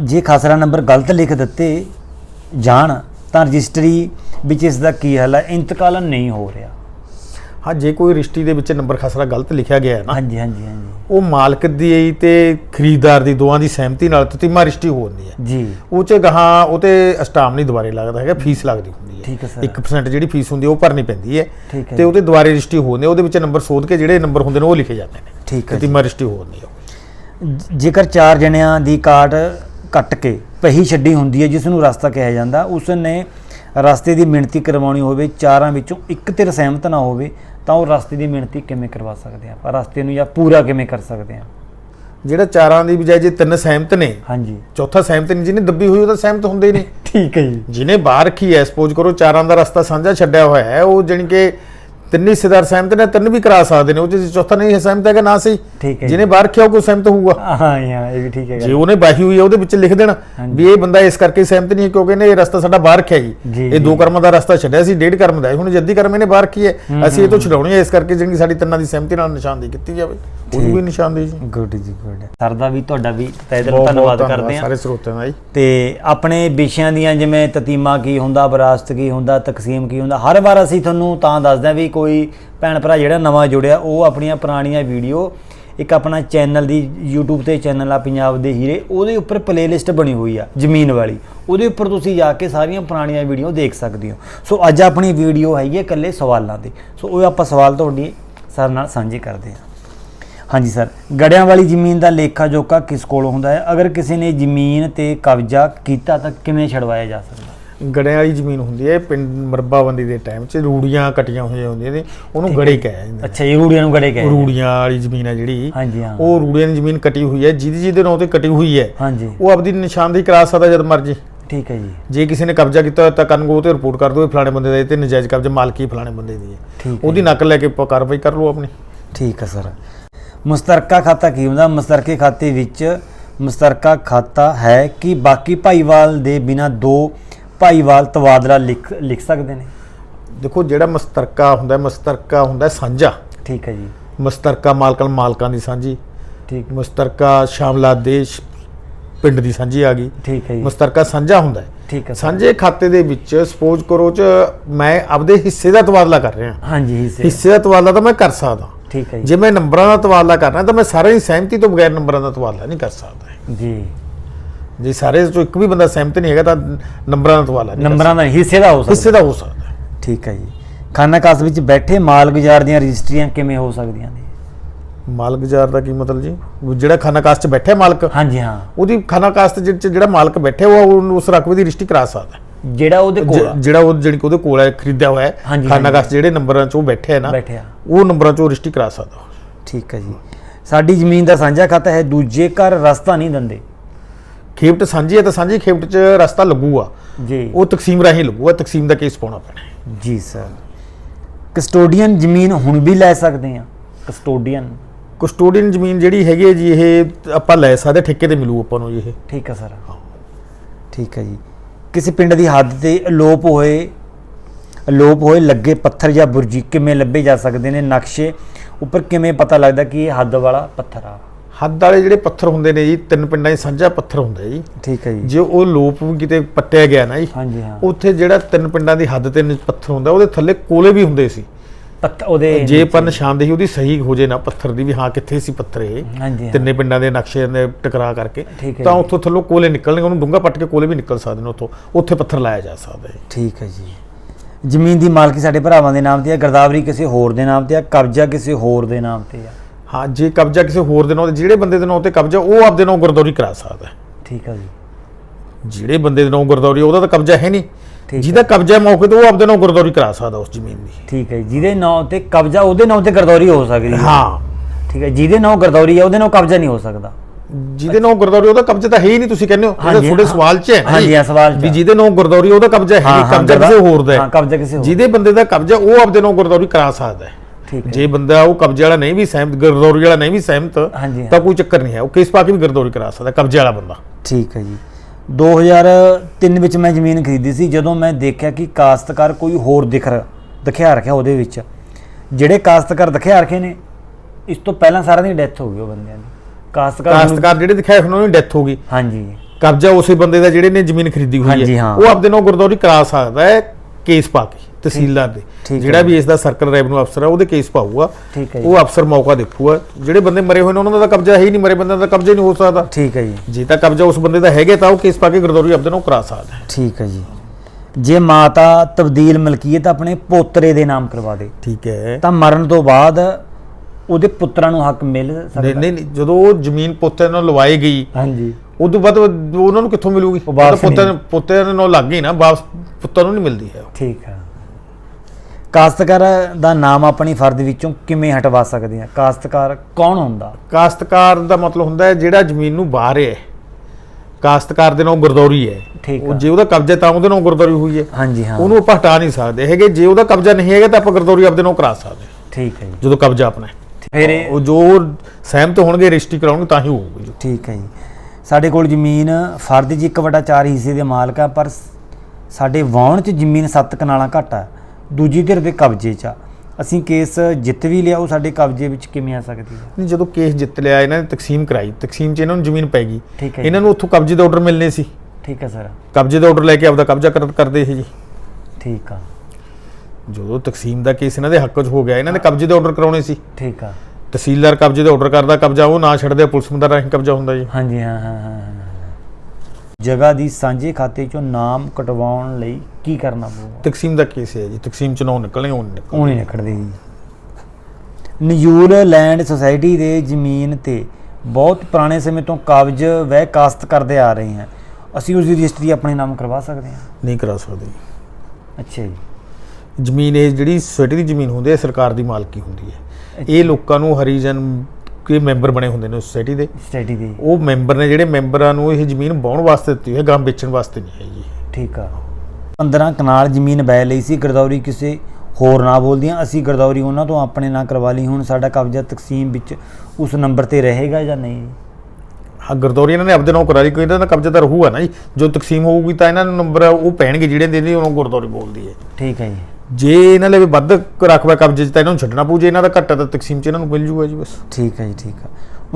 ਜੇ ਖਸਰਾ ਨੰਬਰ ਗਲਤ ਲਿਖ ਦਿੱਤੇ ਜਾਣ ਤਾਂ ਰਜਿਸਟਰੀ ਵਿੱਚ ਇਸ ਦਾ ਕੀ ਹੱਲ ਹੈ? ਇੰਤਕਾਲ ਨਹੀਂ ਹੋ ਰਿਹਾ। ਹਾਂ ਜੇ ਕੋਈ ਰਿਸ਼ਤੀ ਦੇ ਵਿੱਚ ਨੰਬਰ ਖਸਰਾ ਗਲਤ ਲਿਖਿਆ ਗਿਆ ਹੈ ਨਾ ਹਾਂਜੀ ਹਾਂਜੀ ਹਾਂਜੀ। ਉਹ ਮਾਲਕ ਦੀ ਤੇ ਖਰੀਦਦਾਰ ਦੀ ਦੋਵਾਂ ਦੀ ਸਹਿਮਤੀ ਨਾਲ ਤਤੀਮਾ ਰਿਸ਼ਤੀ ਹੋ ਜਾਂਦੀ ਹੈ। ਜੀ। ਉਹ ਚ ਗਾਹਾਂ ਉਹ ਤੇ ਸਟਾਮ ਨਹੀਂ ਦੁਬਾਰੇ ਲੱਗਦਾ ਹੈਗਾ ਫੀਸ ਲੱਗਦੀ ਹੁੰਦੀ ਹੈ। ਠੀਕ ਹੈ ਸਰ। 1% ਜਿਹੜੀ ਫੀਸ ਹੁੰਦੀ ਹੈ ਉਹ ਭਰਨੀ ਪੈਂਦੀ ਹੈ। ਤੇ ਉਹਦੇ ਦੁਬਾਰੇ ਰਿਸ਼ਤੀ ਹੋ ਜਾਂਦੀ ਹੈ ਉਹਦੇ ਵਿੱਚ ਨੰਬਰ ਸੋਧ ਕੇ ਜਿਹੜੇ ਨੰਬਰ ਹੁੰਦੇ ਨੇ ਉਹ ਲਿਖੇ ਜਾਂਦੇ ਨੇ। ਠੀਕ ਹੈ। ਤਤੀਮਾ ਰਿਸ਼ਤੀ ਹੋ ਜਾਂਦੀ ਹੈ। ਜੇਕਰ ਚਾਰ ਜਣਿਆਂ ਦੀ ਕਾਟ ਕੱਟ ਕੇ ਪਹੀ ਛੱਡੀ ਹੁੰਦੀ ਹੈ ਜਿਸ ਨੂੰ ਰਸਤਾ ਕਿਹਾ ਜਾਂਦਾ। ਉਸ ਨੇ ਰਸਤੇ ਦੀ ਮਿਣਤੀ ਕਰਵਾਉਣੀ ਹੋਵੇ ਚਾਰਾਂ ਵਿੱਚੋਂ ਇੱਕ ਧਿਰ ਸਹਿਮਤ ਨਾ ਹੋਵੇ ਤਾਂ ਉਹ ਰਸਤੇ ਦੀ ਮਿਣਤੀ ਕਿਵੇਂ ਕਰਵਾ ਸਕਦੇ ਆ ਆਪਾਂ ਰਸਤੇ ਨੂੰ ਜਾਂ ਪੂਰਾ ਕਿਵੇਂ ਕਰ ਸਕਦੇ ਆ ਜਿਹੜਾ ਚਾਰਾਂ ਦੀ ਬਜਾਏ ਜੇ ਤਿੰਨ ਸਹਿਮਤ ਨੇ ਹਾਂਜੀ। ਚੌਥਾ ਸਹਿਮਤ ਨਹੀਂ ਜਿਹਨੇ ਦੱਬੀ ਹੋਈ ਉਹ ਤਾਂ ਸਹਿਮਤ ਹੁੰਦੇ ਹੀ ਨਹੀਂ ਠੀਕ ਹੈ ਜੀ। ਜਿਹਨੇ ਬਾਹਰ ਰੱਖੀ ਹੈ ਸਪੋਜ਼ ਕਰੋ ਚਾਰਾਂ ਦਾ ਰਸਤਾ ਸਾਂਝਾ ਛੱਡਿਆ ਹੋਇਆ ਹੈ ਉਹ ਜਾਣੀ ਕਿ ਤਿੰਨ ਹਿੱਸੇਦਾਰ ਸਹਿਮਤ ਨੇ ਤਿੰਨ ਵੀ ਕਰਾ ਸਕਦੇ ਨੇ। ਉਹ ਜੇ ਚੌਥਾ ਨਹੀਂ ਸਹਿਮਤ ਹੈਗਾ ਨਾ ਸਹੀ ਠੀਕ ਹੈ ਜਿਹਨੇ ਬਾਹਰ ਰੱਖਿਆ ਉਹ ਕੋਈ ਸਹਿਮਤ ਹੋਊਗਾ। ਹਾਂ ਹਾਂ ਇਹ ਵੀ ਠੀਕ ਹੈ ਜੇ। ਉਹਨੇ ਬਾਹੀ ਹੋਈ ਹੈ ਉਹਦੇ ਵਿੱਚ ਲਿਖ ਦੇਣਾ ਵੀ ਇਹ ਬੰਦਾ ਇਸ ਕਰਕੇ ਸਹਿਮਤ ਨਹੀਂ ਹੈ ਕਿਉਂਕਿ ਇਹਨੇ ਇਹ ਰਸਤਾ ਸਾਡਾ ਬਾਹਰ ਰੱਖਿਆ ਜੀ, ਜੀ ਇਹ ਦੋ ਕਰਮਾਂ ਦਾ ਰਸਤਾ ਛੱਡਿਆ ਸੀ ਡੇਢ ਕਰਮ ਦਾ ਹੈ। ਹੁਣ ਜੱਦੀ ਕਰਮ ਇਹਨੇ ਬਾਹਰ ਰੱਖੀ ਹੈ ਅਸੀਂ ਇਹ ਤੋਂ ਛਡਾਉਣੀ ਹੈ ਇਸ ਕਰਕੇ ਜਿਹੜੀ ਸਾਡੀ ਤਿੰਨਾਂ ਦੀ ਸਹਿਮਤੀ ਨਾਲ ਨਿਸ਼ਾਨਦੇਹੀ ਕੀਤੀ ਜਾਵੇ। ਉਹ ਵੀ ਨਿਸ਼ਾਨਦੇਹੀ ਜੀ। ਗੁੱਡ ਜੀ ਗੁੱਡ ਸਰ ਦਾ ਵੀ ਤੁਹਾਡਾ ਵੀ ਤਹਿ ਦਿਲੋਂ ਧੰਨਵਾਦ ਕਰਦੇ ਹਾਂ। ਸਾਰੇ ਸਰੋਤਿਆਂ ਦਾ ਜੀ। ਤੇ ਆਪਣੇ ਵਿਸ਼ਿਆਂ ਦੀਆਂ ਜਿਵੇਂ ਤਤੀਮਾ ਕੀ ਹੁੰਦਾ ਵਿਰਾਸਤ ਕੀ ਹੁੰਦਾ ਤਕਸੀਮ ਕੀ ਹੁੰਦਾ ਹਰ ਵਾਰ ਅਸੀਂ ਤੁਹਾਨੂੰ ਤਾਂ ਦੱਸਦੇ ਹਾਂ ਵੀ ਕੋਈ ਭੈਣ ਭਰਾ ਜਿਹੜਾ ਨਵਾਂ ਜੁੜਿਆ ਉਹ ਆਪਣੀਆਂ ਪੁਰਾਣੀਆਂ ਵੀਡੀਓ ਇੱਕ ਆਪਣਾ ਚੈਨਲ ਦੀ YouTube ਤੇ ਚੈਨਲ ਆ ਪੰਜਾਬ ਦੇ ਹੀਰੇ ਉਹਦੇ ਉੱਪਰ ਪਲੇਲਿਸਟ ਬਣੀ ਹੋਈ ਆ ਜ਼ਮੀਨ ਵਾਲੀ। ਉਹਦੇ ਉੱਪਰ ਤੁਸੀਂ ਜਾ ਕੇ ਸਾਰੀਆਂ ਪੁਰਾਣੀਆਂ ਵੀਡੀਓ ਦੇਖ ਸਕਦੇ ਹੋ। ਸੋ ਅੱਜ ਆਪਣੀ ਵੀਡੀਓ ਹੈਗੀ ਹੈ ਇਕੱਲੇ ਸਵਾਲਾਂ ਦੀ। ਸੋ ਉਹ ਆਪਾਂ ਸਵਾਲ ਤੁਹਾਡੀ ਸਰ ਨਾਲ ਸਾਂਝੇ ਕਰਦੇ ਹਾਂ। ਹਾਂਜੀ ਸਰ ਗੜਿਆਂ ਵਾਲੀ ਜ਼ਮੀਨ ਦਾ ਲੇਖਾ ਜੋਖਾ ਕਿਸ ਕੋਲ ਹੁੰਦਾ ਹੈ? ਅਗਰ ਕਿਸੇ ਨੇ ਜ਼ਮੀਨ ਤੇ ਕਬਜ਼ਾ ਕੀਤਾ ਤਾਂ ਕਿਵੇਂ ਛਡਵਾਇਆ ਜਾ ਸਕਦਾ? ਗੜਿਆਂ ਵਾਲੀ ਜ਼ਮੀਨ ਹੁੰਦੀ ਹੈ ਪਿੰਡ ਮਰਬਾਬੰਦੀ ਦੇ ਟਾਈਮ 'ਚ ਰੂੜੀਆਂ ਕਟੀਆਂ ਹੋਈਆਂ ਹੁੰਦੀਆਂ ਨੇ ਉਹਨੂੰ ਗੜੇ ਕਹਿ ਜਾਂਦੇ ਨੇ ਅੱਛਾ ਇਹ ਰੂੜੀਆਂ ਨੂੰ ਗੜੇ ਗਏ ਰੂੜੀਆਂ ਵਾਲੀ ਜ਼ਮੀਨ ਹੈ ਜਿਹੜੀ ਹਾਂਜੀ ਹਾਂ। ਉਹ ਰੂੜੀਆਂ ਦੀ ਜ਼ਮੀਨ ਕਟੀ ਹੋਈ ਹੈ ਜਿਹਦੀ ਜਿਹਦੇ ਨਾਂ ਤੇ ਕਟੀ ਹੋਈ ਹੈ ਹਾਂਜੀ। ਉਹ ਆਪਦੀ ਨਿਸ਼ਾਨਦੇਹੀ ਕਰਾ ਸਕਦਾ ਜਦ ਮਰਜ਼ੀ। ਠੀਕ ਹੈ ਜੀ। ਜੇ ਕਿਸੇ ਨੇ ਕਬਜ਼ਾ ਕੀਤਾ ਹੋਇਆ ਤਾਂ ਕਾਨੂੰਗੋ ਉਹ ਤੇ ਰਿਪੋਰਟ ਕਰ ਦਿਓ ਇਹ ਫਲਾਣੇ ਬੰਦੇ ਦਾ ਇਹ ਤੇ ਨਜਾਇਜ਼ ਕਬਜ਼ਾ ਮਾਲਕੀ ਫਲਾਣੇ ਬੰਦੇ ਦੀ ਹੈ। ਉਹਦੀ ਨਕਲ ਲੈ ਕੇ ਕਾਰਵਾਈ ਕਰ ਲਓ ਆਪਣੀ। ਠੀਕ ਹੈ ਸਰ। ਮੁਸ਼ਤਰਕਾ ਖਾਤਾ ਕੀ ਹੁੰਦਾ? ਮੁਸ਼ਤਰਕੇ ਖਾਤੇ ਵਿੱਚ ਮੁਸ਼ਤਰਕਾ ਖਾਤਾ ਹੈ ਕਿ ਬਾਕੀ ਭਾਈਵਾਲ ਦੇ ਬਿਨਾ ਦੋ ਭਾਈਵਾਲ ਤਬਾਦਲਾ ਲਿਖ ਲਿਖ ਸਕਦੇ ਨੇ? ਦੇਖੋ ਜਿਹੜਾ ਮਸਤਰਕਾ ਹੁੰਦਾ ਹੈ, ਮਸਤਰਕਾ ਹੁੰਦਾ ਹੈ ਸਾਂਝਾ। ਠੀਕ ਹੈ ਜੀ। ਮਸਤਰਕਾ ਮਾਲਕਾਂ ਮਾਲਕਾਂ ਦੀ ਸਾਂਝੀ। ਠੀਕ। ਮਸਤਰਕਾ ਸ਼ਾਮਲਾਤ ਦੇਸ਼ ਪਿੰਡ ਦੀ ਸਾਂਝੀ ਆ ਗਈ। ਠੀਕ ਹੈ ਜੀ। ਮਸਤਰਕਾ ਸਾਂਝਾ ਹੁੰਦਾ ਹੈ। ਠੀਕ ਹੈ। ਸਾਂਝੇ ਖਾਤੇ ਦੇ ਵਿੱਚ ਸਪੋਜ਼ ਕਰੋ ਚ ਮੈਂ ਆਪਦੇ ਹਿੱਸੇ ਦਾ ਤਬਾਦਲਾ ਕਰ ਰਿਹਾ। ਹਾਂਜੀ ਹਿੱਸੇ ਹਿੱਸੇ ਦਾ ਤਬਾਦਲਾ ਤਾਂ ਮੈਂ ਕਰ ਸਕਦਾ। ਠੀਕ ਹੈ ਜੀ। ਜੇ ਮੈਂ ਨੰਬਰਾਂ ਦਾ ਤਬਾਦਲਾ ਕਰਨਾ ਤਾਂ ਮੈਂ ਸਾਰੇ ਦੀ ਸਹਿਮਤੀ ਤੋਂ ਬਗੈਰ ਨੰਬਰਾਂ ਦਾ ਤਬਾਦਲਾ ਨਹੀਂ ਕਰ ਸਕਦਾ। ਜੀ। ਜੇ ਸਾਰੇ ਚੋਂ ਇੱਕ ਵੀ ਬੰਦਾ ਸਹਿਮਤ ਨਹੀਂ ਹੈਗਾ ਤਾਂ ਨੰਬਰਾਂ ਦਾ ਤਬਾਦਲਾ ਨਹੀਂ ਨੰਬਰਾਂ ਦਾ ਹਿੱਸੇ ਦਾ ਹੋ ਸਕਦਾ। ਹਿੱਸੇ ਦਾ ਹੋ ਸਕਦਾ। ਠੀਕ ਹੈ ਜੀ। ਖਾਨਾ ਕਾਸ ਵਿੱਚ ਬੈਠੇ ਮਾਲਗੁਜ਼ਾਰ ਦੀਆਂ ਰਜਿਸਟਰੀਆਂ ਕਿਵੇਂ ਹੋ ਸਕਦੀਆਂ ਨੇ? ਮਾਲਕ ਜਾਰ ਦਾ ਕੀ ਮਤਲਬ ਜੀ? ਉਹ ਜਿਹੜਾ ਖਾਨਾ ਕਾਸਤ 'ਚ ਬੈਠਾ ਮਾਲਕ? ਹਾਂਜੀ ਹਾਂ। ਉਹਦੀ ਖਾਨਾ ਜਿਹਦੇ 'ਚ ਜਿਹੜਾ ਮਾਲਕ ਬੈਠਾ ਉਹ ਉਸ ਰਕਬੇ ਦੀ ਰਜਿਸਟਰੀ ਕਰਾ ਸਕਦਾ ਹੈ। ਜਿਹੜਾ ਉਹਦੇ ਕੋਲ ਆ, ਜਿਹੜਾ ਉਹ ਜਿਹੜੀ ਉਹਦੇ ਕੋਲ ਹੈ ਖਰੀਦਿਆ ਹੋਇਆ ਹੈ ਹਾਂਜੀ, ਖਾਨਾ ਹਾਂਜੀ। ਕਾਸਤ ਜਿਹੜੇ ਨੰਬਰਾਂ 'ਚ ਉਹ ਬੈਠੇ ਹੈ ਨਾ ਬੈਠਿਆ ਉਹ ਨੰਬਰਾਂ 'ਚ ਉਹ ਰਜਿਸਟਰੀ ਕਰਾ ਸਕਦਾ। ਠੀਕ ਹੈ ਜੀ। ਸਾਡੀ ਜ਼ਮੀਨ ਦਾ ਸਾਂਝਾ ਖਾਤਾ ਹੈ ਦੂਜੇ ਘਰ ਰਸਤਾ ਨਹੀਂ ਦਿੰਦੇ। ਖੇਪਟ ਸਾਂਝੀ ਹੈ ਤਾਂ ਸਾਂਝੀ ਖੇਪਟ 'ਚ ਰਸਤਾ ਲੱਗੂਗਾ। ਜੀ। ਉਹ ਤਕਸੀਮ ਰਾਹੀਂ ਲੱਗੂਗਾ ਤਕਸੀਮ ਦਾ ਕੇਸ ਪਾਉਣਾ ਪੈਣਾ। ਜੀ ਸਰ। ਕਸਟੋਡੀਅਨ ਜ਼ਮੀਨ ਹੁਣ ਵੀ ਲੈ ਸਕਦੇ ਆ ਕਸਟੋਡੀਅਨ। ਕਸਟੋਡੀਅਨ ਜ਼ਮੀਨ ਜਿਹੜੀ ਹੈਗੀ ਹੈ ਜੀ ਇਹ ਆਪਾਂ ਲੈ ਸਕਦੇ ਠੇਕੇ ਤੇ ਮਿਲੂ ਆਪਾਂ ਨੂੰ ਇਹ। ਠੀਕ ਹੈ ਸਰ। ਠੀਕ ਹੈ ਜੀ। ਕਿਸੇ ਪਿੰਡ ਦੀ ਹੱਦ ਤੇ ਅਲੋਪ ਹੋਏ ਅਲੋਪ ਹੋਏ ਲੱਗੇ ਪੱਥਰ ਜਾਂ ਬੁਰਜੀ ਕਿਵੇਂ ਲੱਭੇ ਜਾ ਸਕਦੇ ਨੇ ਨਕਸ਼ੇ ਉੱਪਰ ਕਿਵੇਂ ਪਤਾ ਲੱਗਦਾ ਕਿ ਇਹ ਹੱਦ ਵਾਲਾ ਪੱਥਰ ਆ? ਹੱਦ ਵਾਲੇ ਜਿਹੜੇ ਪੱਥਰ ਹੁੰਦੇ ਨੇ ਜੀ ਤਿੰਨ ਪਿੰਡਾਂ 'ਚ ਸਾਂਝਾ ਪੱਥਰ ਹੁੰਦਾ ਜੀ। ਠੀਕ ਹੈ ਜੀ। ਜੇ ਉਹ ਲੋਪ ਕਿਤੇ ਪੱਟਿਆ ਗਿਆ ਨਾ ਜੀ ਹਾਂਜੀ ਹਾਂ। ਉੱਥੇ ਜਿਹੜਾ ਤਿੰਨ ਪਿੰਡਾਂ ਦੀ ਹੱਦ ਤੇ ਪੱਥਰ ਹੁੰਦਾ ਉਹਦੇ ਥੱਲੇ ਕੋਲੇ ਵੀ ਹੁੰਦੇ ਸੀ। ਪੱਥਰ ਉਹਦੇ ਜੇ ਪਰ ਨਿਸ਼ਾਨਦੇਹੀ ਉਹਦੀ ਸਹੀ ਹੋ ਜੇ ਨਾ ਪੱਥਰ ਦੀ ਵੀ ਹਾਂ ਕਿੱਥੇ ਸੀ ਪੱਥਰ ਇਹ। ਤਿੰਨੇ ਪਿੰਡਾਂ ਦੇ ਨਕਸ਼ੇ ਦੇ ਟਕਰਾ ਕਰਕੇ। ਤਾਂ। ਉੱਥੋਂ ਥੱਲੋਂ ਕੋਲੇ ਨਿਕਲਣਗੇ ਉਹਨੂੰ ਡੂੰਘਾ ਪੱਟ ਕੇ ਕੋਲੇ ਵੀ ਨਿਕਲ ਸਕਦੇ ਨੇ ਉੱਥੋਂ। ਉੱਥੇ ਪੱਥਰ ਲਾਇਆ ਜਾ ਸਕਦਾ ਹੈ। ਠੀਕ ਹੈ ਜੀ। ਜ਼ਮੀਨ ਦੀ ਮਾਲਕੀ ਸਾਡੇ ਭਰਾਵਾਂ ਦੇ ਨਾਮ ਤੇ ਆ ਗਰਦਾਵਰੀ ਕਿਸੇ ਹੋਰ ਦੇ ਨਾਮ ਤੇ ਆ ਕਬਜ਼ਾ ਕਿਸੇ ਹੋਰ ਦੇ ਨਾਮ ਤੇ ਆ। ਹਾਂ ਜੇ ਕਬਜ਼ਾ ਕਿਸੇ ਹੋਰ ਦੇ ਨਾਂ ਤੇ ਜਿਹੜੇ ਬੰਦੇ ਦੇ ਨਾਂ ਤੇ ਕਬਜ਼ਾ ਉਹ ਆਪਦੇ ਨਾਂ ਗਰਦੌਰੀ ਕਰਾ ਸਕਦਾ ਹੈ। ਠੀਕ ਹੈ ਜੀ। ਜਿਹੜੇ ਬੰਦੇ ਦੇ ਨਾਂ ਗਰਦੌਰੀ ਉਹਦਾ ਤਾਂ ਕਬਜ਼ਾ ਹੈ ਨਹੀਂ। ਠੀਕ ਜਿਹਦਾ ਕਬਜ਼ਾ ਮੌਕੇ ਤੇ ਉਹ ਆਪਦੇ ਨਾਂ ਗਰਦੌਰੀ ਕਰਾ ਸਕਦਾ ਉਸ ਜ਼ਮੀਨ ਦੀ। ਠੀਕ ਹੈ ਜੀ। ਜਿਹਦੇ ਨਾਂ ਤੇ ਕਬਜ਼ਾ ਉਹਦੇ ਨਾਂ ਤੇ ਗਰਦੌਰੀ ਹੋ ਸਕਦੀ ਹੈ। ਹਾਂ। ਠੀਕ ਹੈ ਜਿਹਦੇ ਨਾਂ ਗਰਦੌਰੀ ਹੈ ਉਹਦੇ ਨਾਂ ਕਬਜ਼ਾ ਨਹੀਂ ਹੋ ਸਕਦਾ। ਜਿਹਦੇ ਨਾਂ ਗੁਰਦੌਰੀ ਉਹਦਾ ਕਬਜ਼ਾ ਤਾਂ ਹੈ ਹੀ ਨਹੀਂ ਤੁਸੀਂ ਕਹਿੰਦੇ ਹੋ। ਜਿਹੜਾ ਹਾਂਜੀ, ਤੁਹਾਡੇ ਹਾਂ। ਸਵਾਲ 'ਚ ਹੈ। ਨਾ ਹਾਂਜੀ, ਜੀ, ਹਾਂ, ਸਵਾਲ 'ਚ ਵੀ ਹੈ। ਜਿਹਦੇ ਨਾਂ ਗੁਰਦੌਰੀ ਉਹਦਾ ਕਬਜ਼ਾ ਹੈ ਨਹੀਂ ਕਬਜ਼ਾ ਕਿਸੇ ਹੋਰ ਦਾ ਹਾਂ। ਹੈ ਕਬਜ਼ਾ ਕਿਸੇ ਹੋਰ ਜਿਹਦੇ ਬੰਦੇ ਦਾ ਕਬਜ਼ਾ ਉਹ ਆਪਦੇ ਨਾਂ ਗੁਰਦੌਰੀ ਕਰਾ ਸਕਦਾ ਹੈ। ਠੀਕ ਹੈ। ਜੇ ਬੰਦਾ ਉਹ ਕਬਜ਼ੇ ਵਾਲਾ ਨਹੀਂ ਵੀ ਸਹਿਮਤ ਗੁਰਦੌਰੀ ਵਾਲਾ ਨਹੀਂ ਵੀ ਸਹਿਮਤ ਹਾਂਜੀ, ਹਾਂ। ਤਾਂ ਕੋਈ ਚੱਕਰ ਨਹੀਂ ਹੈ। ਉਹ ਕੇਸ ਪਾ ਕੇ ਵੀ ਗੁਰਦੌਰੀ ਕਰਾ ਸਕਦਾ ਕਬਜ਼ੇ ਵਾਲਾ ਬੰਦਾ। ਠੀਕ ਹੈ ਜੀ। 2003 ਵਿੱਚ ਮੈਂ ਜ਼ਮੀਨ ਖਰੀਦੀ ਸੀ ਜਦੋਂ ਮੈਂ ਦੇਖਿਆ ਕਿ ਕਾਸ਼ਤਕਾਰ ਕੋਈ ਹੋਰ ਦਿਖ ਰ- ਦਿਖਿਆ ਰੱਖਿਆ ਉਹਦੇ ਵਿੱਚ। ਜਿਹੜੇ ਕਾਸ਼ਤਕਾਰ ਦਿਖਿਆ ਰੱਖੇ ਨੇ ਇਸ ਤੋਂ ਪਹਿਲਾਂ ਸਾਰਿਆਂ ਦੀ ਡੈਥ ਹੋ ਗਈ ਉਹ ਬੰਦਿਆਂ ਦੀ। ਕਾਸ਼ਤਕਾਰ ਕਾਸ਼ਤਕਾਰ ਜਿਹੜੇ ਦਿਖਾਏ ਉਹਨਾਂ ਦੀ ਡੈਥ ਹੋ ਗਈ। ਹਾਂਜੀ। ਕਬਜ਼ਾ ਉਸੇ ਬੰਦੇ ਦਾ ਜਿਹੜੇ ਨੇ ਜ਼ਮੀਨ ਖਰੀਦੀ ਹੋਈ ਹਾਂ। ਉਹ ਆਪਦੇ ਨਾਲ ਗੁਰਦੌਰੀ ਕਰਾ ਸਕਦਾ ਹੈ ਕੇਸ ਪਾ ਕੇ। ਤਹਿਸੀਲਦਾਰ ਦੇ। ਜਿਹੜਾ ਵੀ ਇਸ ਦਾ ਸਰਕਲ ਰੈਵਨਿਊ ਅਫਸਰ ਹੈ ਉਹਦੇ ਕੇਸ ਪਾਊਗਾ। ਉਹ ਅਫਸਰ ਮੌਕਾ ਦੇਖੂਗਾ। ਜਿਹੜੇ ਬੰਦੇ ਮਰੇ ਹੋਏ ਨੇ ਉਹਨਾਂ ਦਾ ਕਬਜ਼ਾ ਹੈ ਹੀ ਨਹੀਂ। ਮਰੇ ਬੰਦਿਆਂ ਦਾ ਕਬਜ਼ਾ ਹੀ ਨਹੀਂ ਹੋ ਸਕਦਾ। ਠੀਕ ਹੈ ਜੀ। ਜੇ ਤਾਂ ਕਬਜ਼ਾ ਉਸ ਬੰਦੇ ਦਾ ਹੈਗੇ ਤਾਂ ਉਹ ਕੇਸ ਪਾ ਕੇ ਗੁਰਦੌਰੀ ਆਪਦੇ ਨਾਲ ਕਰਾ ਸਕਦਾ ਹੈ। ਠੀਕ ਹੈ ਜੀ। ਜੇ ਮਾਤਾ ਤਬਦੀਲ ਮਲਕੀਅਤ ਆਪਣੇ ਪੋਤਰੇ ਦੇ ਨਾਮ ਕਰਵਾ ਦੇ ਠੀਕ ਹੈ। ਤਾਂ ਮਰਨ ਤੋਂ ਬਾਅਦ ਉਹਦੇ ਪੁੱਤਰਾਂ ਨੂੰ ਹੱਕ ਮਿਲ ਸਕਦਾ। ਨਹੀਂ ਨਹੀਂ, ਜਦੋਂ ਉਹ ਜ਼ਮੀਨ ਪੋਤੇ ਨਾਲ ਲਵਾਈ ਗਈ ਹਾਂਜੀ। ਤੋਂ ਬਾਅਦ ਉਹ- ਉਹਨਾਂ ਨੂੰ ਕਿੱਥੋਂ ਮਿਲੂਗੀ? ਉਹ ਵਾਪਸ ਪੋਤੇ ਨਹੀਂ। ਪੋਤੇ ਨਾਲ ਲੱਗ ਗਈ ਨਾ ਵਾਪਸ ਪੁੱਤਾਂ ਨੂੰ ਨਹੀਂ ਮਿਲਦੀ ਹੈ। ਠੀਕ ਹੈ। ਕਾਸ਼ਤਕਾਰ ਦਾ ਨਾਮ ਆਪਣੀ ਫਰਦ ਵਿੱਚੋਂ ਕਿਵੇਂ ਹਟਵਾ ਸਕਦੇ ਆ? ਕਾਸ਼ਤਕਾਰ ਕੌਣ ਹੁੰਦਾ? ਕਾਸ਼ਤਕਾਰ ਦਾ ਮਤਲਬ ਹੁੰਦਾ ਹੈ ਜਿਹੜਾ ਜ਼ਮੀਨ ਨੂੰ ਬਾਹਰ ਹੈ। ਕਾਸ਼ਤਕਾਰ ਦੇ ਨਾਲ ਗੁਰਦੌਰੀ ਹੈ। ਠੀਕ ਉਹ। ਜੇ ਉਹਦਾ ਕਬਜ਼ਾ ਤਾਂ ਉਹਦੇ ਨਾਲ ਗੁਰਦੌਰੀ ਹੋਈ ਹੈ। ਹਾਂਜੀ ਹਾਂ। ਉਹਨੂੰ ਆਪਾਂ ਹਟਾ ਨਹੀਂ ਸਕਦੇ। ਹੈਗੇ ਜੇ ਉਹਦਾ ਕਬਜ਼ਾ ਨਹੀਂ ਹੈਗਾ ਤਾਂ ਆਪਾਂ ਗੁਰਦੌਰੀ ਆਪਦੇ ਨਾਲ ਕਰਾ ਸਕਦੇ ਠੀਕ ਹੈ ਜੀ। ਜਦੋਂ ਕਬਜ਼ਾ ਆਪਣਾ ਹੈ। ਫਿਰ ਉਹ ਜੋ ਸਹਿਮਤ ਹੋਣਗੇ ਰਜਿਸਟਰੀ ਕਰਾਉਣਗੇ ਤਾਂ ਹੀ ਹੋਊਗੀ ਜੋ। ਠੀਕ ਹੈ ਜੀ। ਸਾਡੇ ਕੋਲ ਜ਼ਮੀਨ ਫਰਦ ਜੀ 1 ਵਟਾ 4 ਹਿੱਸੇ ਦੇ ਮਾਲਕ ਆ ਪਰ ਸਾਡੇ ਵਾਹੁਣ 'ਚ ਜ਼ਮੀਨ 7 ਕਨਾਲਾਂ ਘੱਟ ਆ। ਦੂਜੀ ਧਿਰ ਦੇ ਕਬਜ਼ੇ 'ਚ ਆ। ਅਸੀਂ ਕੇਸ ਜਿੱਤ ਵੀ ਲਿਆ ਉਹ ਸਾਡੇ ਕਬਜ਼ੇ ਵਿੱਚ ਕਿਵੇਂ ਆ ਸਕਦੀ ਹੈ? ਨਹੀਂ, ਜਦੋਂ ਕੇਸ ਜਿੱਤ ਲਿਆ ਇਹਨਾਂ ਨੇ ਤਕਸੀਮ ਕਰਾਈ। ਤਕਸੀਮ 'ਚ ਇਹਨਾਂ ਨੂੰ ਜ਼ਮੀਨ ਪੈ ਗਈ। ਠੀਕ ਹੈ ਜੀ। ਇਹਨਾਂ ਨੂੰ ਉੱਥੋਂ ਕਬਜ਼ੇ ਦਾ ਆਰਡਰ ਮਿਲਨੇ ਸੀ। ਠੀਕ ਹੈ ਸਰ। ਕਬਜ਼ੇ ਦਾ ਆਰਡਰ ਲੈ ਕੇ ਆਪਦਾ ਕਬਜ਼ਾ ਕਰ- ਕਰਦੇ ਸੀ ਜੀ। ਠੀਕ ਆ। ਜਦੋਂ ਤਕਸੀਮ ਦਾ ਕੇਸ ਇਹਨਾਂ ਦੇ ਹੱਕ 'ਚ ਹੋ ਗਿਆ ਇਹਨਾਂ ਨੇ ਕਬਜ਼ੇ ਦੇ ਆਰਡਰ ਕਰਾਉਣੇ ਸੀ। ਠੀਕ ਆ। ਤਹਿਸੀਲਦਾਰ ਕਬਜ਼ੇ ਦਾ ਆਰਡਰ ਕਰਦਾ ਕਬਜ਼ਾ ਉਹ ਨਾ ਛੱਡਦੇ ਪੁਲਿਸ ਮੁੰਡਾ ਰਾਹੀਂ ਕਬਜ਼ਾ ਹੁੰਦਾ ਜੀ। ਹਾਂਜੀ ਹਾਂ ਹਾਂ ਹਾਂ ਹਾਂ। ਜਗ੍ਹਾ ਦੀ ਸਾਂਝੇ ਖਾਤੇ 'ਚੋਂ ਨਾਮ ਕਟਵਾਉਣ ਲਈ ਕੀ ਕਰਨਾ ਪਊਗਾ? ਤਕਸੀਮ ਦਾ ਕੇਸ ਹੈ ਜੀ ਤਕਸੀਮ 'ਚ ਨਿਕਲਣੇ ਉਹ ਨਹੀਂ ਨਿਕਲਣੇ। ਉਹ ਨਹੀਂ ਨਿਕਲਦੀ ਜੀ। ਨਿਊਲ ਲੈਂਡ ਸੁਸਾਇਟੀ ਦੇ ਜ਼ਮੀਨ ਤੇ ਬਹੁਤ ਪੁਰਾਣੇ ਸਮੇਂ ਤੋਂ ਕਬਜ਼ ਵਹਿ ਕਾਸਤ ਕਰਦੇ ਆ ਰਹੇ ਹਾਂ। ਅਸੀਂ ਉਸ ਦੀ ਰਜਿਸਟਰੀ ਆਪਣੇ ਨਾਮ ਕਰਵਾ ਸਕਦੇ ਹਾਂ? ਨਹੀਂ ਕਰਾ ਸਕਦੇ ਅੱਛਾ ਜੀ। ਜ਼ਮੀਨ ਇਹ ਜਿਹੜੀ ਸੋਸਾਇਟੀ ਦੀ ਜ਼ਮੀਨ ਹੁੰਦੀ ਹੈ ਸਰਕਾਰ ਦੀ ਮਾਲਕੀ ਹੁੰਦੀ ਹੈ। ਇਹ ਲੋਕਾਂ ਨੂੰ ਹਰੀਜਨ ਕੇ ਮੈਂਬਰ ਬਣੇ ਹੁੰਦੇ ਨੇ ਸੋਸਾਇਟੀ ਦੇ। ਸਟੇਡੀ ਦੀ। ਉਹ ਮੈਂਬਰ ਨੇ ਜਿਹੜੇ ਮੈਂਬਰਾਂ ਨੂੰ ਇਹ ਜ਼ਮੀਨ ਬਾਉਣ ਵਾਸਤੇ ਦਿੱਤੀ ਹੋਈ ਹੈ ਗਾਂ ਵੇਚਣ ਵਾਸਤੇ ਨਹੀਂ ਹੈ ਜੀ ਠੀਕ ਆ। 15 ਕਨਾਲ ਜ਼ਮੀਨ ਬੈ ਲਈ ਸੀ ਗਰਦੌਰੀ ਕਿਸੇ ਹੋਰ ਨਾ ਬੋਲਦੀਆਂ ਅਸੀਂ ਗਰਦੌਰੀ ਉਹਨਾਂ ਤੋਂ ਆਪਣੇ ਨਾਂ ਕਰਵਾ ਲਈ ਹੁਣ ਸਾਡਾ ਕਬਜ਼ਾ ਤਕਸੀਮ ਵਿੱਚ ਉਸ ਨੰਬਰ ਤੇ ਰਹੇਗਾ ਜਾਂ ਨਹੀਂ? ਹਾਂ ਗਰਦੌਰੀ ਇਹਨਾਂ ਨੇ ਆਪਦੇ ਨਾਲ ਕਰਾ ਲਈ ਕੋਈ ਇਹਨਾਂ ਦਾ ਕਬਜ਼ਾ ਤਾਂ ਰਹੂਗਾ ਨਾ ਜੀ। ਜੋ ਤਕਸੀਮ ਹੋਊਗੀ ਤਾਂ ਇਹਨਾਂ ਨੂੰ ਨੰਬਰ ਉਹ ਪੈਣਗੇ ਜਿਹੜੇ ਦੇ ਨੇ ਉਹਨੂੰ ਗੁਰਦੌਰੀ ਬੋਲਦੀ ਹੈ। ਠੀਕ ਹੈ ਜੀ। ਜੇ ਇਹਨਾਂ ਲਈ ਵੱਧ ਰਕਬਾ ਕਬਜ਼ੇ 'ਚ ਤਾਂ ਇਹਨਾਂ ਨੂੰ ਛੱਡਣਾ ਪਊ ਜੇ ਇਹਨਾਂ ਦਾ ਘੱਟ ਹੈ ਤਾਂ ਤਕਸੀਮ 'ਚ ਇਹਨਾਂ ਨੂੰ ਮਿਲ ਜੂਗਾ ਜੀ ਬਸ। ਠੀਕ ਹੈ ਜੀ ਠੀਕ ਆ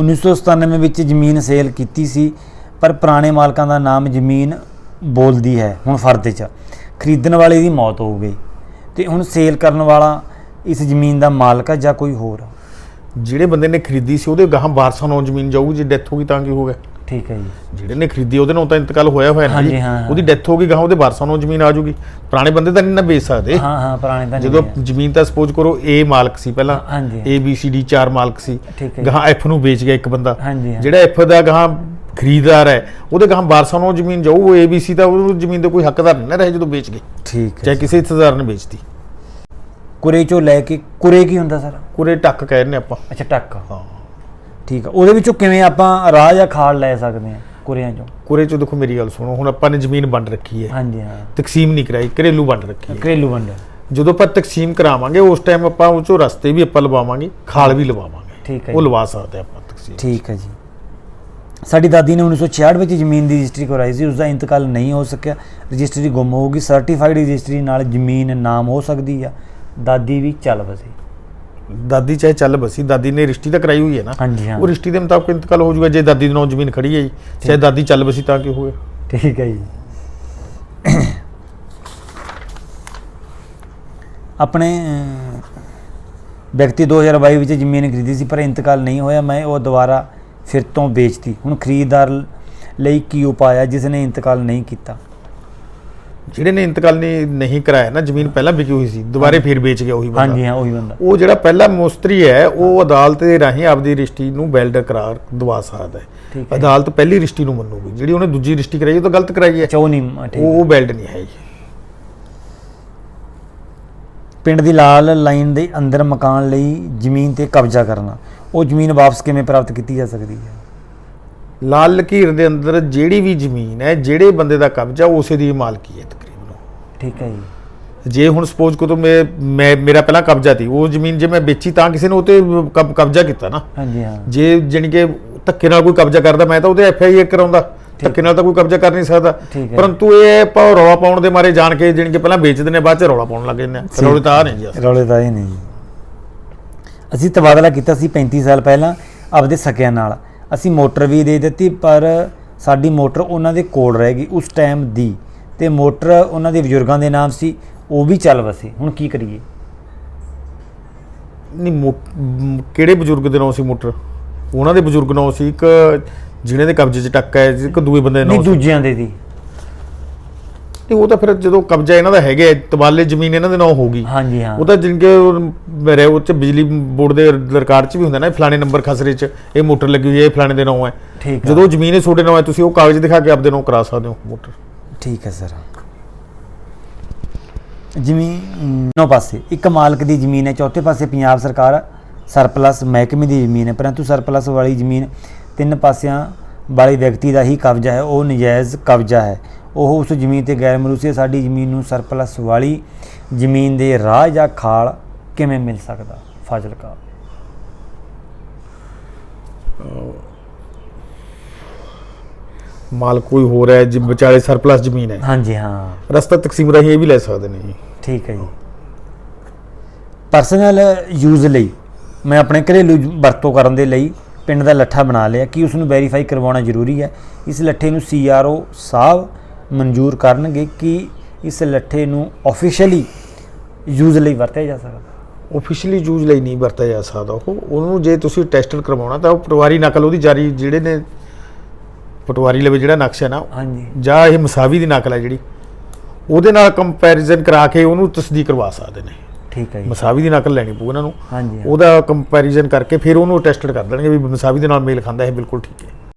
1997 ਵਿੱਚ ਜ਼ਮੀਨ ਸੇਲ ਕੀਤੀ ਸੀ ਪਰ ਪੁਰਾਣੇ ਮਾਲਕਾਂ ਦਾ ਨਾਮ ਜ਼ਮੀਨ ਬੋਲਦੀ ਹੈ ਹੁਣ ਫਰਦ 'ਚ। ਖਰੀਦਣ ਵਾਲੇ ਦੀ ਮੌਤ ਹੋ ਗਈ ਤੇ ਹੁਣ ਸੇਲ ਕਰਨ ਵਾਲਾ ਇਸ ਜ਼ਮੀਨ ਦਾ ਮਾਲਕ ਹੈ ਜਾਂ ਕੋਈ ਹੋਰ? ਜਿਹੜੇ ਬੰਦੇ ਨੇ ਖਰੀਦੀ ਸੀ ਉਹਦੇ ਗਾਹਾਂ ਵਾਰਸਾਂ ਨੂੰ ਜ਼ਮੀਨ ਜਾਊਗੀ ਜੇ ਡੈਥ ਹੋ ਗਈ ਤਾਂ ਕੀ ਹੋਊਗਾ ਠੀਕ ਹੈ ਜੀ। ਜਿਹੜੇ ਨੇ ਖਰੀਦੀ ਉਹਦੇ ਨਾਲ ਤਾਂ ਇੰਤਕਾਲ ਹੋਇਆ ਹੋਇਆ ਨਾ ਹਾਂਜੀ, ਜੀ ਹਾਂ, ਹਾਂ। ਉਹਦੀ ਡੈਥ ਹੋ ਗਈ ਗਾਹਾਂ ਉਹਦੇ ਵਾਰਸਾਂ ਨੂੰ ਜ਼ਮੀਨ ਆ ਜੂਗੀ ਪੁਰਾਣੇ ਬੰਦੇ ਤਾਂ ਨਹੀਂ ਨਾ ਵੇਚ ਸਕਦੇ। ਹਾਂ ਹਾਂ ਪੁਰਾਣੇ ਤਾਂ ਜਦੋਂ ਹੈ। ਜ਼ਮੀਨ ਤਾਂ ਸਪੋਜ਼ ਕਰੋ A ਮਾਲਕ ਸੀ ਪਹਿਲਾਂ ਹਾਂਜੀ। A B C D ਚਾਰ ਮਾਲਕ ਸੀ। ਠੀਕ ਹੈ ਜੀ। ਗਾਹਾਂ F ਨੂੰ ਵੇਚ ਗਿਆ ਇੱਕ ਬੰਦਾ। ਹਾਂਜੀ, ਹਾਂ। ਜਿਹੜਾ F ਦਾ ਗਾਹਾਂ ਖਰੀਦਦਾਰ ਹੈ ਉਹਦੇ ਗਾਹਾਂ ਵਾਰਸਾਂ ਨੂੰ ਜ਼ਮੀਨ ਜਾਊ ਉਹ A B C ਤਾਂ ਉਹਨੂੰ ਜ਼ਮੀਨ ਦੇ ਕੋਈ ਹੱਕਦਾਰ ਨਹੀਂ ਨਾ ਰਹੇ ਜਦੋਂ ਵੇਚ ਗਏ। ਠੀਕ ਹੈ ਚਾਹੇ ਕਿਸੇ ਹਿੱਸੇਦਾਰ ਨੇ ਵੇਚਤੀ। ਕੁਰੇ ਚੋਂ ਲੈ ਕੇ ਕੁਰੇ ਕੀ ਹੁੰਦਾ ਸਰ? ਕੁਰੇ ਟੱਕ ਕਹਿੰਦੇ ਆਪਾਂ। ਅੱਛਾ ਟੱਕ। ਹਾਂ। ਠੀਕ ਆ। ਉਹਦੇ ਵਿੱਚੋਂ ਕਿਵੇਂ ਆਪਾਂ ਰਾਹ ਜਾਂ ਖਾਲ ਲੈ ਸਕਦੇ ਹਾਂ ਕੁਰਿਆਂ ਚੋਂ? ਕੁਰੇ ਚ ਦੇਖੋ ਮੇਰੀ ਗੱਲ ਸੁਣੋ ਹੁਣ ਆਪਾਂ ਨੇ ਜ਼ਮੀਨ ਵੰਡ ਰੱਖੀ ਹੈ। ਹਾਂਜੀ ਹਾਂ। ਤਕਸੀਮ ਨਹੀਂ ਕਰਾਈ ਘਰੇਲੂ ਵੰਡ ਰੱਖੀ ਹੈ। ਘਰੇਲੂ ਵੰਡ। ਜਦੋਂ ਆਪਾਂ ਤਕਸੀਮ ਕਰਾਵਾਂਗੇ ਉਸ ਟਾਈਮ ਆਪਾਂ ਉਹ ਚੋਂ ਰਸਤੇ ਵੀ ਆਪਾਂ ਲਵਾਵਾਂਗੇ ਖਾਲ ਵੀ ਲਵਾਵਾਂਗੇ। ਠੀਕ ਹੈ ਉਹ ਜੀ। ਲਵਾ ਸਕਦੇ ਆਪਾਂ ਤਕਸੀਮ ਠੀਕ ਹੈ ਜੀ। ਸਾਡੀ ਦਾਦੀ ਨੇ 1966 ਵਿੱਚ ਜ਼ਮੀਨ ਦੀ ਰਜਿਸਟਰੀ ਕਰਵਾਈ ਸੀ ਉਸ ਦਾ ਇੰਤਕਾਲ ਨਹੀਂ ਹੋ ਸਕਿਆ। ਰਜਿਸਟਰੀ ਗੁੰਮ ਹੋ ਗਈ ਸਰਟੀਫਾਈਡ ਰਜਿਸਟਰੀ ਨਾਲ ਜ਼ਮੀਨ ਨਾਮ ਹੋ ਸਕਦੀ ਆ। ਦਾਦੀ ਵੀ ਚੱਲ ਵਸੇ। ਦਾਦੀ ਚਾਹੇ ਚੱਲ ਬਸੀ ਦਾਦੀ ਨੇ ਰਿਸ਼ਤੀ ਤਾਂ ਕਰਾਈ ਹੋਈ ਹੈ ਨਾ। ਹਾਂਜੀ ਹਾਂ। ਉਹ ਰਿਸ਼ਤੀ ਦੇ ਮੁਤਾਬਕ ਇੰਤਕਾਲ ਹੋ ਜਾਊਗਾ ਜੇ ਦਾਦੀ ਦੇ ਨਾਂ ਜ਼ਮੀਨ ਖੜੀ ਹੈ ਜੀ। ਚਾਹੇ ਦਾਦੀ ਚੱਲ ਬਸੀ ਤਾਂ ਕੀ ਹੋਵੇ ਠੀਕ ਹੈ ਜੀ। ਆਪਣੇ ਵਿਅਕਤੀ 2022 ਵਿੱਚ ਜ਼ਮੀਨ ਖਰੀਦੀ ਸੀ ਪਰ ਇੰਤਕਾਲ ਨਹੀਂ ਹੋਇਆ। ਮੈਂ ਉਹ ਦੁਬਾਰਾ ਫਿਰ ਤੋਂ ਵੇਚਤੀ। ਹੁਣ ਖਰੀਦਦਾਰ ਲਈ ਕੀ ਉਪਾਅ ਹੈ ਜਿਸ ਨੇ ਇੰਤਕਾਲ ਨਹੀਂ ਕੀਤਾ। ਜਿਹੜੇ ਨੇ ਇੰਤਕਾਲ ਨਹੀਂ ਨਹੀਂ ਕਰਾਇਆ ਨਾ ਜ਼ਮੀਨ ਪਹਿਲਾਂ ਵਿਕੀ ਹੋਈ ਸੀ ਦੁਬਾਰੇ ਫੇਰ ਵੇਚ ਗਿਆ ਉਹੀ ਬੰਦਾ। ਹਾਂਜੀ ਹਾਂ ਉਹੀ ਬੰਦਾ। ਉਹ ਜਿਹੜਾ ਪਹਿਲਾ ਮੁਸਤਰੀ ਹੈ ਉਹ ਅਦਾਲਤ ਦੇ ਰਾਹੀਂ ਆਪਦੀ ਰਿਸ਼ਤੀ ਨੂੰ ਵੈਲਿਡ ਕਰਾਰ ਦਵਾ ਸਕਦਾ ਹੈ। ਅਦਾਲਤ ਪਹਿਲੀ ਰਿਸ਼ਤੀ ਨੂੰ ਮੰਨੂਗੀ ਜਿਹੜੀ ਉਹਨੇ ਦੂਜੀ ਰਿਸ਼ਤੀ ਕਰਾਈ ਉਹ ਤਾਂ ਗਲਤ ਕਰਾਈ ਹੈ। ਚੌ ਨਹੀਂ ਠੀਕ ਉਹ ਉਹ ਵੈਲਿਡ ਨਹੀਂ ਹੈ ਜੀ। ਪਿੰਡ ਦੀ ਲਾਲ ਲਾਈਨ ਦੇ ਅੰਦਰ ਮਕਾਨ ਲਈ ਜ਼ਮੀਨ ਤੇ ਕਬਜ਼ਾ ਕਰਨਾ ਉਹ ਜ਼ਮੀਨ ਵਾਪਸ ਕਿਵੇਂ ਪ੍ਰਾਪਤ ਕੀਤੀ ਜਾ ਸਕਦੀ ਹੈ? ਲਾਲ ਲਕੀਰ ਦੇ ਅੰਦਰ ਜਿਹੜੀ ਵੀ ਜ਼ਮੀਨ ਹੈ ਜਿਹੜੇ ਬੰਦੇ ਦਾ ਕਬਜ਼ਾ ਉਸੇ ਦੀ ਮਾਲਕੀ ਹੈ ਤਕਰੀਬਨ। ਠੀਕ ਹੈ ਜੀ। ਜੇ ਹੁਣ ਸਪੋਜ਼ ਕੋ ਮੈਂ ਮੈਂ ਮੇਰਾ ਪਹਿਲਾਂ ਕਬਜ਼ਾ ਸੀ ਉਹ ਜ਼ਮੀਨ ਜੇ ਮੈਂ ਵੇਚੀ ਤਾਂ ਕਿਸੇ ਨੇ ਉਹ ਤੇ ਕਬ- ਕਬਜ਼ਾ ਕੀਤਾ ਨਾ। ਹਾਂਜੀ ਹਾਂ। ਜੇ ਜਾਣੀ ਕਿ ਧੱਕੇ ਨਾਲ ਕੋਈ ਕਬਜ਼ਾ ਕਰਦਾ ਮੈਂ ਤਾਂ ਉਹਦੇ ਐਫ ਆਈ ਆਰ ਕਰਾਉਂਦਾ। ਧੱਕੇ ਨਾਲ ਤਾਂ ਕੋਈ ਕਬਜ਼ਾ ਕਰ ਨਹੀਂ ਸਕਦਾ। ਹੈ। ਪਰੰਤੂ ਇਹ ਆਪਾਂ ਰੌਲਾ ਪਾਉਣ ਦੇ ਮਾਰੇ ਜਾਣ ਕੇ ਜਾਣੀ ਕਿ ਪਹਿਲਾਂ ਵੇਚਦੇ ਨੇ ਬਾਅਦ ਚ ਰੌਲਾ ਪਾਉਣ ਲੱਗ ਜਾਂਦੇ ਆ ਰੌਲੇ ਤਾਂ ਨਹੀਂ ਜੀ। ਰੌਲੇ ਤਾਂ ਇਹ ਨਹੀਂ। ਅਸੀਂ ਤਬਾਦਲਾ ਕੀਤਾ ਸੀ 35 ਸਾਲ ਪਹਿਲਾਂ ਆਪਦੇ ਸਕਿਆਂ ਨਾਲ। ਅਸੀਂ ਮੋਟਰ ਵੀ ਦੇ ਦਿੱਤੀ ਪਰ ਸਾਡੀ ਮੋਟਰ ਉਹਨਾਂ ਦੇ ਕੋਲ ਰਹੇਗੀ ਉਸ ਟਾਈਮ ਦੀ। ਤੇ ਮੋਟਰ ਉਹਨਾਂ ਦੇ ਬਜ਼ੁਰਗਾਂ ਦੇ ਨਾਮ ਸੀ ਉਹ ਵੀ ਚੱਲ ਵਸੇ। ਹੁਣ ਕੀ ਕਰੀਏ? ਨਹੀਂ ਮੋ- ਕਿਹੜੇ ਬਜ਼ੁਰਗ ਦੇ ਨਾਂ ਸੀ ਮੋਟਰ? ਉਹਨਾਂ ਦੇ ਬਜ਼ੁਰਗ ਨਾਂ ਸੀ ਇੱਕ ਜਿਹਨੇ ਦੇ ਕਬਜ਼ੇ 'ਚ ਟੱਕਾ ਹੈ ਇੱਕ ਦੂਏ ਬੰਦੇ ਦੇ ਨਾਂ ਨਹੀਂ ਸੀ। ਦੂਜਿਆਂ ਦੇ ਦੀ ਨਹੀਂ ਉਹ ਤਾਂ ਫਿਰ ਜਦੋਂ ਕਬਜ਼ਾ ਇਹਨਾਂ ਦਾ ਹੈਗਾ ਹੈ, ਤਬਾਲੇ ਜ਼ਮੀਨ ਇਹਨਾਂ ਦੇ ਨਾਂ ਹੋਗੀ ਹਾਂਜੀ ਹਾਂ। ਉਹ ਤਾਂ ਜਿਨਕੇ ਮੇਰੇ ਉਹ ਚ ਬਿਜਲੀ ਬੋਰਡ ਦੇ ਰਿਕਾਰਡ 'ਚ ਵੀ ਹੁੰਦਾ ਨਾ ਫਲਾਣੇ ਨੰਬਰ ਖਸਰੇ 'ਚ ਇਹ ਮੋਟਰ ਲੱਗੀ ਹੋਈ ਹੈ ਇਹ ਫਲਾਣੇ ਦੇ ਨਾਂ ਹੈ। ਠੀਕ ਜਦੋਂ ਜ਼ਮੀਨ ਇਹ ਤੁਹਾਡੇ ਨਾਂ ਹੈ ਤੁਸੀਂ ਉਹ ਕਾਗਜ਼ ਦਿਖਾ ਕੇ ਆਪਦੇ ਨਾਂ ਕਰਾ ਸਕਦੇ ਹੋ ਮੋਟਰ। ਠੀਕ ਹੈ ਸਰ। ਜ਼ਮੀਨ ਨੌ ਪਾਸੇ ਇੱਕ ਮਾਲਕ ਦੀ ਜ਼ਮੀਨ ਹੈ ਚੌਥੇ ਪਾਸੇ ਪੰਜਾਬ ਸਰਕਾਰ ਸਰਪਲਸ ਮਹਿਕਮੇ ਦੀ ਜ਼ਮੀਨ ਹੈ ਪਰੰਤੂ ਸਰਪਲਸ ਵਾਲੀ ਜ਼ਮੀਨ ਤਿੰਨ ਪਾਸਿਆਂ ਵਾਲੇ ਵਿਅਕਤੀ ਦਾ ਹੀ ਕਬਜ਼ਾ ਹੈ ਉਹ ਨਜਾਇਜ਼ ਕਬਜ਼ਾ ਹੈ। ਉਹ ਉਸ ਜ਼ਮੀਨ ਤੇ ਗੈਰ ਮਲੂਸੀ। ਸਾਡੀ ਜ਼ਮੀਨ ਨੂੰ ਸਰਪਲਸ ਵਾਲੀ ਜ਼ਮੀਨ ਦੇ ਰਾਹ ਜਾਂ ਖਾਲ ਕਿਵੇਂ ਮਿਲ ਸਕਦਾ? ਫਾਜ਼ਿਲਕਾ। ਮਾਲ ਕੋਈ ਹੈ ਜਿ ਵਿਚਾਲੇ ਸਰਪਲਸ ਜ਼ਮੀਨ ਹੈ। ਹਾਂਜੀ ਹਾਂ। ਰਸਤਾ ਤਕਸੀਮ ਰਾਹੀਂ ਇਹ ਵੀ ਲੈ ਸਕਦੇ ਨੇ ਜੀ। ਠੀਕ ਹੈ ਜੀ। ਪਰਸਨਲ ਯੂਜ਼ ਲਈ ਮੈਂ ਆਪਣੇ ਘਰੇਲੂ ਵਰਤੋਂ ਕਰਨ ਦੇ ਲਈ ਪਿੰਡ ਦਾ ਲੱਠਾ ਬਣਾ ਲਿਆ। ਕਿ ਉਸ ਨੂੰ ਵੈਰੀਫਾਈ ਕਰਵਾਉਣਾ ਜ਼ਰੂਰੀ ਹੈ? ਇਸ ਲੱਠੇ ਨੂੰ ਸੀਆਰਓ ਸਾਹਿਬ ਮਨਜ਼ੂਰ ਕਰਨਗੇ ਕਿ ਇਸ ਲੱਠੇ ਨੂੰ ਆਫੀਸ਼ੀਅਲੀ ਯੂਜ਼ ਲਈ ਵਰਤਿਆ ਜਾ ਸਕਦਾ। ਆਫੀਸ਼ੀਅਲੀ ਯੂਜ਼ ਲਈ ਨਹੀਂ ਵਰਤਿਆ ਜਾ ਸਕਦਾ। ਉਹ ਉਹਨੂੰ ਜੇ ਤੁਸੀਂ ਟੈਸਟਡ ਕਰਵਾਉਣਾ ਤਾਂ ਉਹ ਪਟਵਾਰੀ ਨਕਲ ਉਹਦੀ ਜਾਰੀ ਜਿਹੜੇ ਨੇ ਪਟਵਾਰੀ ਲਵੇ ਜਿਹੜਾ ਨਕਸ਼ਾ ਨਾ ਹਾਂਜੀ। ਜਾਂ ਇਹ ਮਸਾਵੀ ਦੀ ਨਕਲ ਹੈ ਜਿਹੜੀ ਉਹਦੇ ਨਾਲ ਕੰਪੈਰੀਜ਼ਨ ਕਰਾ ਕੇ ਉਹਨੂੰ ਤਸਦੀਕ ਕਰਵਾ ਸਕਦੇ ਨੇ। ਠੀਕ ਹੈ ਜੀ। ਮਸਾਵੀ ਦੀ ਨਕਲ ਲੈਣੀ ਪਊ ਇਹਨਾਂ ਨੂੰ। ਹਾਂਜੀ। ਉਹਦਾ ਕੰਪੈਰੀਜ਼ਨ ਕਰਕੇ ਫਿਰ ਉਹਨੂੰ ਟੈਸਟਡ ਕਰ ਦੇਣਗੇ ਵੀ ਮਸਾਵੀ ਦੇ ਨਾਲ ਮੇਲ ਖਾਂਦਾ ਇਹ ਬਿਲਕੁਲ ਠੀਕ ਹੈ।